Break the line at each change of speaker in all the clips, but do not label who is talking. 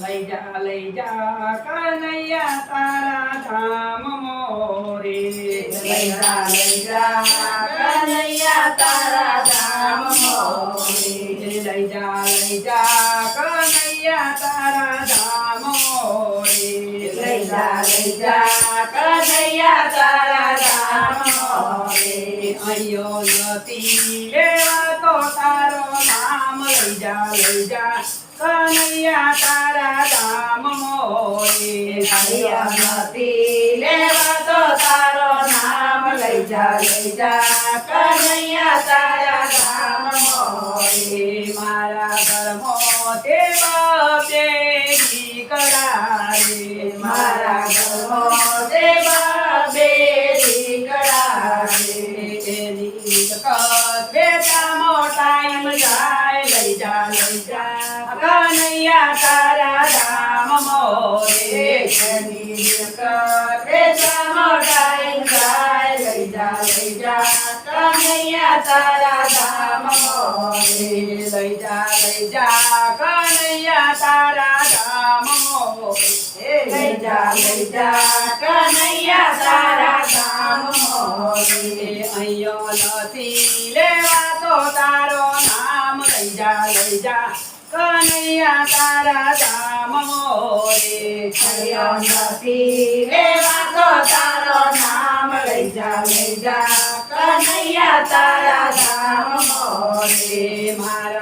લઈ જા લઈ જા કનૈયા તારા ધામ મોરે
લઈ જા લઈ જા કનૈયા તારા ધામ મોરે.
લઈ જા લઈ જા કનૈયા તારા ધામ મોરે
લઈ જા લઈ જા કનૈયા તારા ધામ મોરે.
અયો નથી લેવા તો તારો નામ લઈ જા લઈ જા કનૈયા તારા ધામ મોરે
નથી લેવા તો તારો નામ લઈ જા લઈ જા કનૈયા તારા રામ મોરે
કનૈયા તારા ધામ મોરે.
લઈ જા લઈ જા, કનૈયા તારા ધામ મોરે,
લઈ જા લઈ જા, કનૈયા તારા ધામ મોરે. અહીંયા નથી લેવા તો તારો નામ, લઈ જા લઈ જા કનૈયા તારા ધામ મોરે
હરિયો નથી લેવા તો તારો નામ લઈ જા લઈ જા કનૈયા મોરે.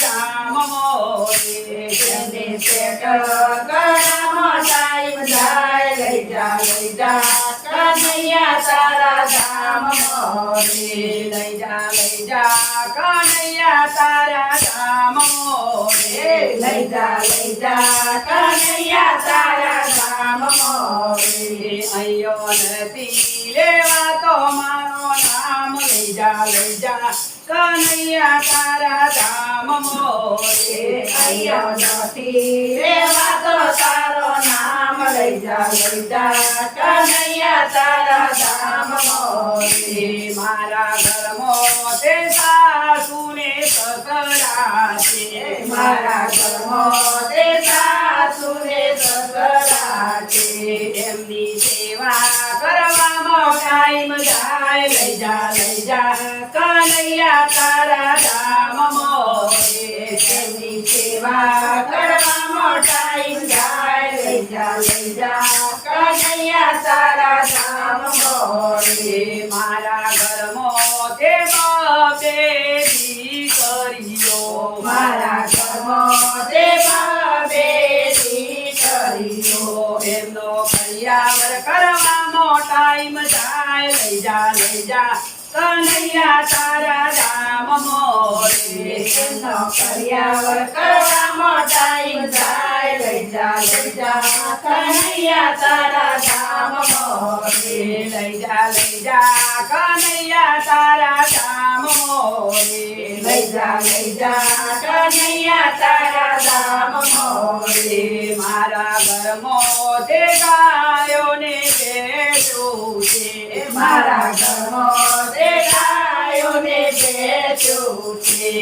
ધામ મોરે
એને પેટ ગળામાં ટાઈમ જાય લઈ જા લઈ જા કનૈયા તારા ધામ મોરે.
લઈ જા કનૈયા તારા ધામ મોરે
લઈ જા લઈ જા કનૈયા તારા ધામ મોરે.
અયો નથી લેવા તો મારો નામ લઈ જા લઈ જા કનૈયા તારા ધામ મોરે
અયો નથી લેવા જા કનૈયા તારા ધામ મોરે.
ધર્મો તે સાસુને સસરા છે
મારા ધર્મો તે સાસુને સસરા છે.
એમની સેવા કરવામાં ટાઈમ જાય લઈ જા લઈ જા કનૈયા તારા ધામ મોરે
એમની સેવા કરવામાં ટાઈમ ધામ મોરે.
ઘરમાં તે બાપે દીકરીઓ
મારા ઘરમાં દેવા બે દીકરીઓ.
એમનો કરિયાવર કરવામાં ટાઈમ જાય લઈ જા લઈ જા કનૈયા તારા ધામ મોરે
એમનો કર્યાવર કરવામાં ટાઈમ જાય લઈ જા લઈ જા કનૈયા તારા
કનૈયા તારા રામ મોરે.
મારા
ઘરમાં તે ગાયો ને બેઠું છે,
મારા ઘરમાં તે ગાયોને બેઠું છે.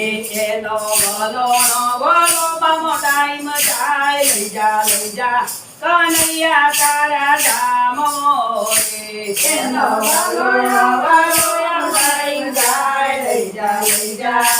એનો ભલોનો ભલો બામો ટાઈમ જાય, લઈ જા લઈ જા, કનૈયા તારા ધામ મોરે
એનો વલોણો વલોણો ટાઈમ જાય, લઈ જા લઈ જા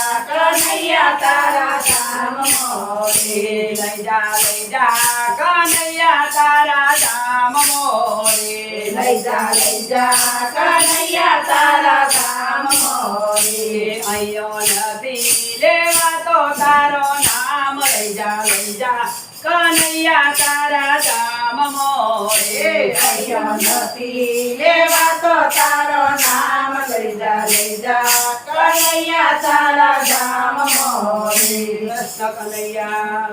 મોરે.
લઈ જા લઈ જા કનૈયા તારા ધામ મોરે
લઈ જા લઈ જા કનૈયા તારા ધામ મોરે.
અયો નથી લેવા તો તારો નામ લઈ જા લઈ જા કનૈયા તારા ધામ મોરે
અહીંયા નથી લેવા તો તારો નામ લઈ જા લઈ જા
કૃષ્ણ કનૈયા